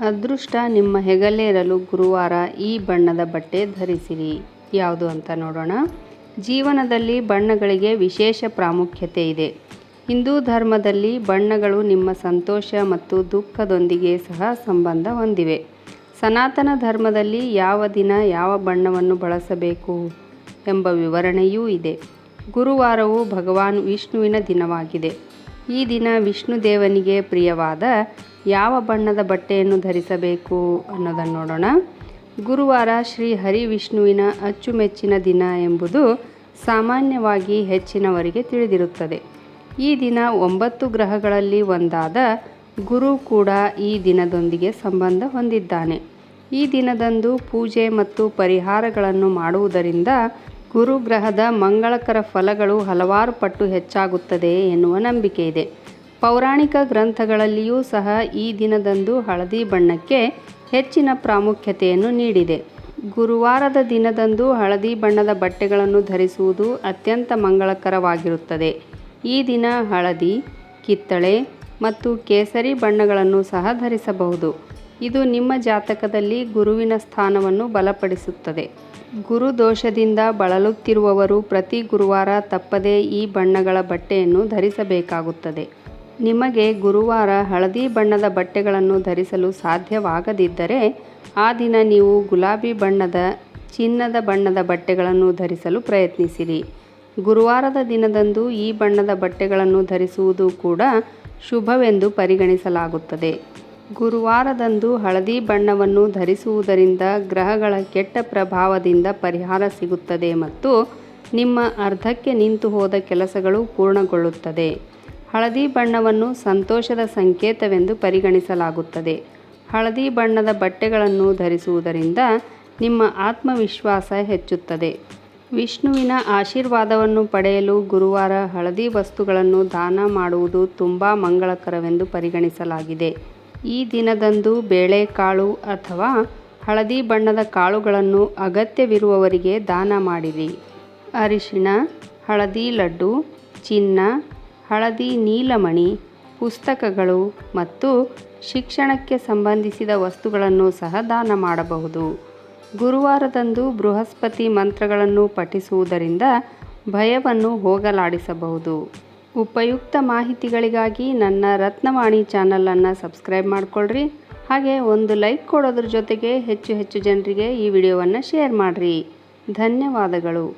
ಅದೃಷ್ಟ ನಿಮ್ಮ ಹೆಗಲೇರಲು ಗುರುವಾರ ಈ ಬಣ್ಣದ ಬಟ್ಟೆ ಧರಿಸಿರಿ. ಯಾವುದು ಅಂತ ನೋಡೋಣ. ಜೀವನದಲ್ಲಿ ಬಣ್ಣಗಳಿಗೆ ವಿಶೇಷ ಪ್ರಾಮುಖ್ಯತೆ ಇದೆ. ಹಿಂದೂ ಧರ್ಮದಲ್ಲಿ ಬಣ್ಣಗಳು ನಿಮ್ಮ ಸಂತೋಷ ಮತ್ತು ದುಃಖದೊಂದಿಗೆ ಸಹ ಸಂಬಂಧ ಹೊಂದಿವೆ. ಸನಾತನ ಧರ್ಮದಲ್ಲಿ ಯಾವ ದಿನ ಯಾವ ಬಣ್ಣವನ್ನು ಬಳಸಬೇಕು ಎಂಬ ವಿವರಣೆಯೂ ಇದೆ. ಗುರುವಾರವು ಭಗವಾನ್ ವಿಷ್ಣುವಿನ ದಿನವಾಗಿದೆ. ಈ ದಿನ ವಿಷ್ಣು ದೇವನಿಗೆ ಪ್ರಿಯವಾದ ಯಾವ ಬಣ್ಣದ ಬಟ್ಟೆಯನ್ನು ಧರಿಸಬೇಕು ಅನ್ನೋದನ್ನು ನೋಡೋಣ. ಗುರುವಾರ ಶ್ರೀ ಹರಿವಿಷ್ಣುವಿನ ಅಚ್ಚುಮೆಚ್ಚಿನ ದಿನ ಎಂಬುದು ಸಾಮಾನ್ಯವಾಗಿ ಹೆಚ್ಚಿನವರಿಗೆ ತಿಳಿದಿರುತ್ತದೆ. ಈ ದಿನ ಒಂಬತ್ತು ಗ್ರಹಗಳಲ್ಲಿ ಒಂದಾದ ಗುರು ಕೂಡ ಈ ದಿನದೊಂದಿಗೆ ಸಂಬಂಧ ಹೊಂದಿದ್ದಾನೆ. ಈ ದಿನದಂದು ಪೂಜೆ ಮತ್ತು ಪರಿಹಾರಗಳನ್ನು ಮಾಡುವುದರಿಂದ ಗುರುಗ್ರಹದ ಮಂಗಳಕರ ಫಲಗಳು ಹಲವಾರು ಪಟ್ಟು ಹೆಚ್ಚಾಗುತ್ತದೆ ಎನ್ನುವ ನಂಬಿಕೆ ಇದೆ ಪೌರಾಣಿಕ ಗ್ರಂಥಗಳಲ್ಲಿಯೂ ಸಹ ಈ ದಿನದಂದು ಹಳದಿ ಬಣ್ಣಕ್ಕೆ ಹೆಚ್ಚಿನ ಪ್ರಾಮುಖ್ಯತೆಯನ್ನು ನೀಡಿದೆ. ಗುರುವಾರದ ದಿನದಂದು ಹಳದಿ ಬಣ್ಣದ ಬಟ್ಟೆಗಳನ್ನು ಧರಿಸುವುದು ಅತ್ಯಂತ ಮಂಗಳಕರವಾಗಿರುತ್ತದೆ. ಈ ದಿನ ಹಳದಿ, ಕಿತ್ತಳೆ ಮತ್ತು ಕೇಸರಿ ಬಣ್ಣಗಳನ್ನು ಸಹ ಧರಿಸಬಹುದು. ಇದು ನಿಮ್ಮ ಜಾತಕದಲ್ಲಿ ಗುರುವಿನ ಸ್ಥಾನವನ್ನು ಬಲಪಡಿಸುತ್ತದೆ. ಗುರು ದೋಷದಿಂದ ಬಳಲುತ್ತಿರುವವರು ಪ್ರತಿ ಗುರುವಾರ ತಪ್ಪದೇ ಈ ಬಣ್ಣಗಳ ಬಟ್ಟೆಯನ್ನು ಧರಿಸಬೇಕಾಗುತ್ತದೆ. ನಿಮಗೆ ಗುರುವಾರ ಹಳದಿ ಬಣ್ಣದ ಬಟ್ಟೆಗಳನ್ನು ಧರಿಸಲು ಸಾಧ್ಯವಾಗದಿದ್ದರೆ, ಆ ದಿನ ನೀವು ಗುಲಾಬಿ ಬಣ್ಣದ, ಚಿನ್ನದ ಬಣ್ಣದ ಬಟ್ಟೆಗಳನ್ನು ಧರಿಸಲು ಪ್ರಯತ್ನಿಸಿರಿ. ಗುರುವಾರದ ದಿನದಂದು ಈ ಬಣ್ಣದ ಬಟ್ಟೆಗಳನ್ನು ಧರಿಸುವುದು ಕೂಡ ಶುಭವೆಂದು ಪರಿಗಣಿಸಲಾಗುತ್ತದೆ. ಗುರುವಾರದಂದು ಹಳದಿ ಬಣ್ಣವನ್ನು ಧರಿಸುವುದರಿಂದ ಗ್ರಹಗಳ ಕೆಟ್ಟ ಪ್ರಭಾವದಿಂದ ಪರಿಹಾರ ಸಿಗುತ್ತದೆ ಮತ್ತು ನಿಮ್ಮ ಅರ್ಧಕ್ಕೆ ನಿಂತು ಹೋದ ಕೆಲಸಗಳು ಪೂರ್ಣಗೊಳ್ಳುತ್ತದೆ. ಹಳದಿ ಬಣ್ಣವನ್ನು ಸಂತೋಷದ ಸಂಕೇತವೆಂದು ಪರಿಗಣಿಸಲಾಗುತ್ತದೆ. ಹಳದಿ ಬಣ್ಣದ ಬಟ್ಟೆಗಳನ್ನು ಧರಿಸುವುದರಿಂದ ನಿಮ್ಮ ಆತ್ಮವಿಶ್ವಾಸ ಹೆಚ್ಚುತ್ತದೆ. ವಿಷ್ಣುವಿನ ಆಶೀರ್ವಾದವನ್ನು ಪಡೆಯಲು ಗುರುವಾರ ಹಳದಿ ವಸ್ತುಗಳನ್ನು ದಾನ ಮಾಡುವುದು ತುಂಬ ಮಂಗಳಕರವೆಂದು ಪರಿಗಣಿಸಲಾಗಿದೆ. ಈ ದಿನದಂದು ಬೇಳೆಕಾಳು ಅಥವಾ ಹಳದಿ ಬಣ್ಣದ ಕಾಳುಗಳನ್ನು ಅಗತ್ಯವಿರುವವರಿಗೆ ದಾನ ಮಾಡಿರಿ. ಅರಿಶಿಣ, ಹಳದಿ ಲಡ್ಡು, ಚಿನ್ನ ಹಳದಿ ನೀಲಮಣಿ, ಪುಸ್ತಕಗಳು ಮತ್ತು ಶಿಕ್ಷಣಕ್ಕೆ ಸಂಬಂಧಿಸಿದ ವಸ್ತುಗಳನ್ನು ಸಹ ದಾನ ಮಾಡಬಹುದು. ಗುರುವಾರದಂದು ಬೃಹಸ್ಪತಿ ಮಂತ್ರಗಳನ್ನು ಪಠಿಸುವುದರಿಂದ ಭಯವನ್ನು ಹೋಗಲಾಡಿಸಬಹುದು. ಉಪಯುಕ್ತ ಮಾಹಿತಿಗಳಿಗಾಗಿ ನನ್ನ ರತ್ನವಾಣಿ ಚಾನಲನ್ನು ಸಬ್ಸ್ಕ್ರೈಬ್ ಮಾಡಿಕೊಳ್ಳ್ರಿ ಹಾಗೆ ಒಂದು ಲೈಕ್ ಕೊಡೋದ್ರ ಜೊತೆಗೆ ಹೆಚ್ಚು ಹೆಚ್ಚು ಜನರಿಗೆ ಈ ವಿಡಿಯೋವನ್ನು ಶೇರ್ ಮಾಡಿರಿ. ಧನ್ಯವಾದಗಳು.